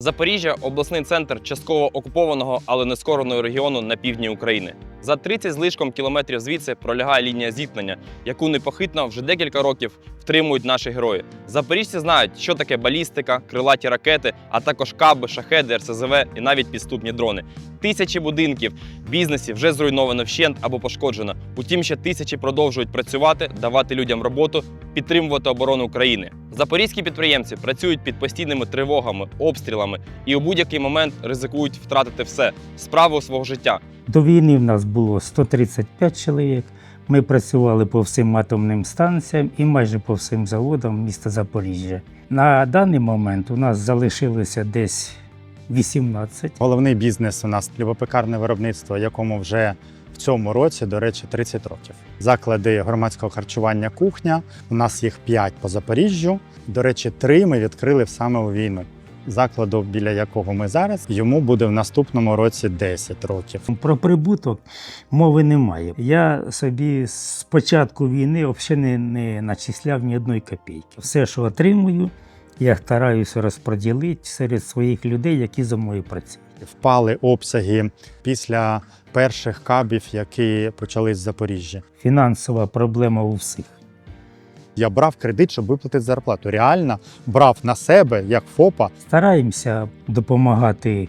Запоріжжя обласний центр частково окупованого, але не скореного регіону на півдні України. За 30 з лишком кілометрів звідси пролягає лінія зіткнення, яку непохитно вже декілька років втримують наші герої. Запоріжці знають, що таке балістика, крилаті ракети, а також каби, шахеди, РСЗВ і навіть підступні дрони. Тисячі будинків, бізнесів вже зруйновано вщент або пошкоджено. Утім, ще тисячі продовжують працювати, давати людям роботу, підтримувати оборону України. Запорізькі підприємці працюють під постійними тривогами, обстрілами і у будь-який момент ризикують втратити все справу свого життя. До війни в нас було 135 чоловік. Ми працювали по всім атомним станціям і майже по всім заводам міста Запоріжжя. На даний момент у нас залишилося десь 18. Головний бізнес у нас хлібопекарне виробництво, якому вже в цьому році, до речі, 30 років. Заклади громадського харчування кухня. У нас їх 5 по Запоріжжю. До речі, 3 ми відкрили саме у війну. Закладу, біля якого ми зараз, йому буде в наступному році 10 років. Про прибуток мови немає. Я собі з початку війни взагалі не, не начисляв ні одної копійки. Все, що отримую, я стараюся розподілити серед своїх людей, які за мною працюють. Впали обсяги після перших кабів, які почались з Запоріжжя. Фінансова проблема у всіх. Я брав кредит, щоб виплатити зарплату. Реально брав на себе як ФОПа Стараємося допомагати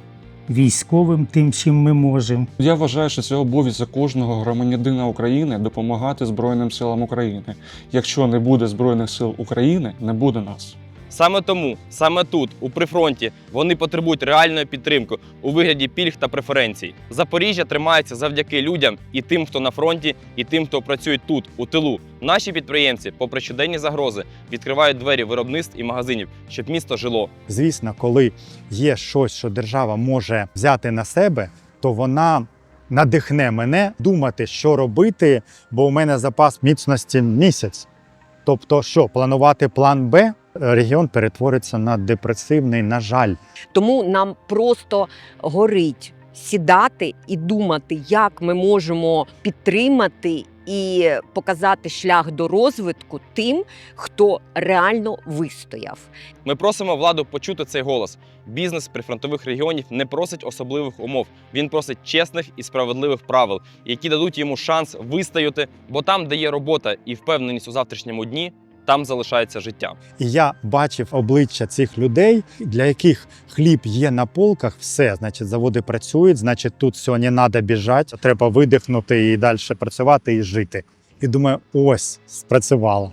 військовим тим, чим ми можемо. Я вважаю, що це обов'язок кожного громадянина України допомагати Збройним силам України. Якщо не буде Збройних сил України, не буде нас. Саме тому, саме тут, у прифронті, вони потребують реальної підтримки у вигляді пільг та преференцій. Запоріжжя тримається завдяки людям і тим, хто на фронті, і тим, хто працює тут, у тилу. Наші підприємці, попри щоденні загрози, відкривають двері виробництв і магазинів, щоб місто жило. Звісно, коли є щось, що держава може взяти на себе, то вона надихне мене думати, що робити, бо у мене запас міцності місяць. Тобто, що планувати план Б, регіон перетвориться на депресивний, на жаль. Тому нам просто горить сідати і думати, як ми можемо підтримати і показати шлях до розвитку тим, хто реально вистояв. Ми просимо владу почути цей голос. Бізнес прифронтових регіонів не просить особливих умов. Він просить чесних і справедливих правил, які дадуть йому шанс вистояти, бо там, де є робота і впевненість у завтрашньому дні, там залишається життя. І я бачив обличчя цих людей, для яких хліб є на полках, все, значить, заводи працюють, значить, тут не треба біжати, треба видихнути і далі працювати і жити. І думаю, ось спрацювало.